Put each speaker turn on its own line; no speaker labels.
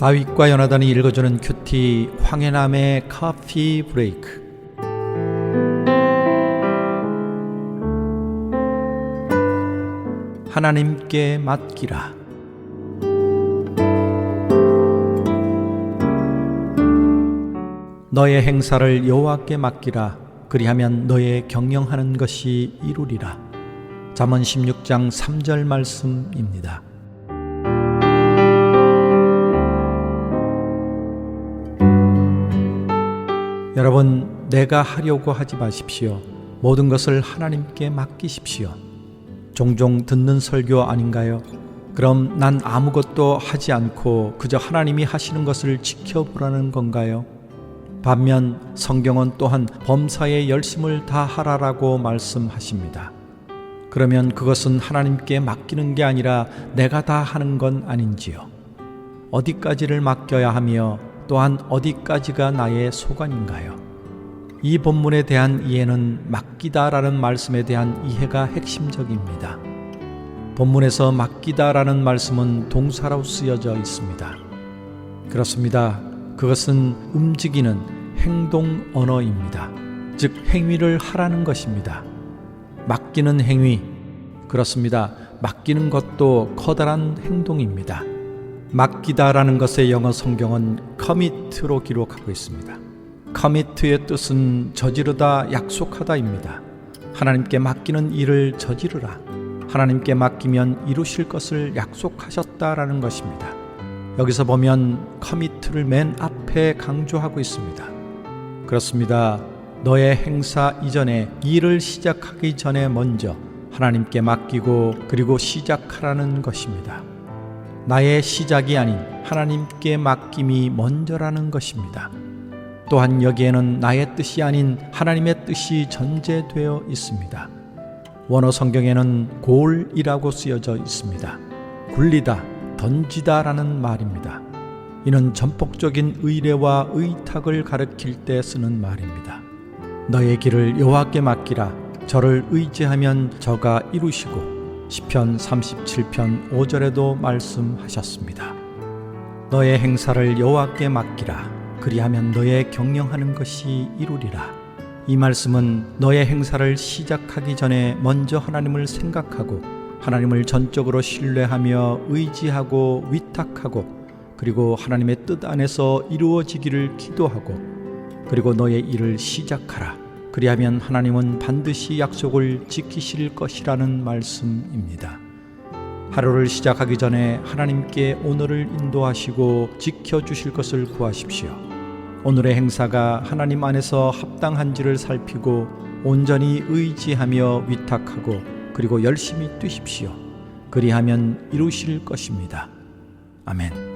다윗과 요나단이 읽어주는 큐티 황해남의 커피 브레이크. 하나님께 맡기라. 너의 행사를 여호와께 맡기라. 그리하면 너의 경영하는 것이 이루리라. 잠언 16장 3절 말씀입니다. 여러분, 내가 하려고 하지 마십시오. 모든 것을 하나님께 맡기십시오. 종종 듣는 설교 아닌가요? 그럼 난 아무것도 하지 않고 그저 하나님이 하시는 것을 지켜보라는 건가요? 반면 성경은 또한 범사에 열심을 다하라라고 말씀하십니다. 그러면 그것은 하나님께 맡기는 게 아니라 내가 다 하는 건 아닌지요? 어디까지를 맡겨야 하며 또한 어디까지가 나의 소관인가요? 이 본문에 대한 이해는 맡기다라는 말씀에 대한 이해가 핵심적입니다. 본문에서 맡기다라는 말씀은 동사로 쓰여져 있습니다. 그렇습니다. 그것은 움직이는 행동 언어입니다. 즉, 행위를 하라는 것입니다. 맡기는 행위, 그렇습니다. 맡기는 것도 커다란 행동입니다. 맡기다라는 것의 영어 성경은 commit로 기록하고 있습니다. commit의 뜻은 저지르다, 약속하다입니다. 하나님께 맡기는 일을 저지르라. 하나님께 맡기면 이루실 것을 약속하셨다라는 것입니다. 여기서 보면 commit를 맨 앞에 강조하고 있습니다. 그렇습니다. 너의 행사 이전에 일을 시작하기 전에 먼저 하나님께 맡기고 그리고 시작하라는 것입니다. 나의 시작이 아닌 하나님께 맡김이 먼저라는 것입니다. 또한 여기에는 나의 뜻이 아닌 하나님의 뜻이 전제되어 있습니다. 원어 성경에는 골이라고 쓰여져 있습니다. 굴리다, 던지다 라는 말입니다. 이는 전폭적인 의례와 의탁을 가르칠 때 쓰는 말입니다. 너의 길을 여호와께 맡기라. 저를 의지하면 저가 이루시고 시편 37편 5절에도 말씀하셨습니다. 너의 행사를 여호와께 맡기라. 그리하면 너의 경영하는 것이 이루리라. 이 말씀은 너의 행사를 시작하기 전에 먼저 하나님을 생각하고 하나님을 전적으로 신뢰하며 의지하고 위탁하고 그리고 하나님의 뜻 안에서 이루어지기를 기도하고 그리고 너의 일을 시작하라. 그리하면 하나님은 반드시 약속을 지키실 것이라는 말씀입니다. 하루를 시작하기 전에 하나님께 오늘을 인도하시고 지켜주실 것을 구하십시오. 오늘의 행사가 하나님 안에서 합당한지를 살피고 온전히 의지하며 위탁하고 그리고 열심히 뛰십시오. 그리하면 이루실 것입니다. 아멘.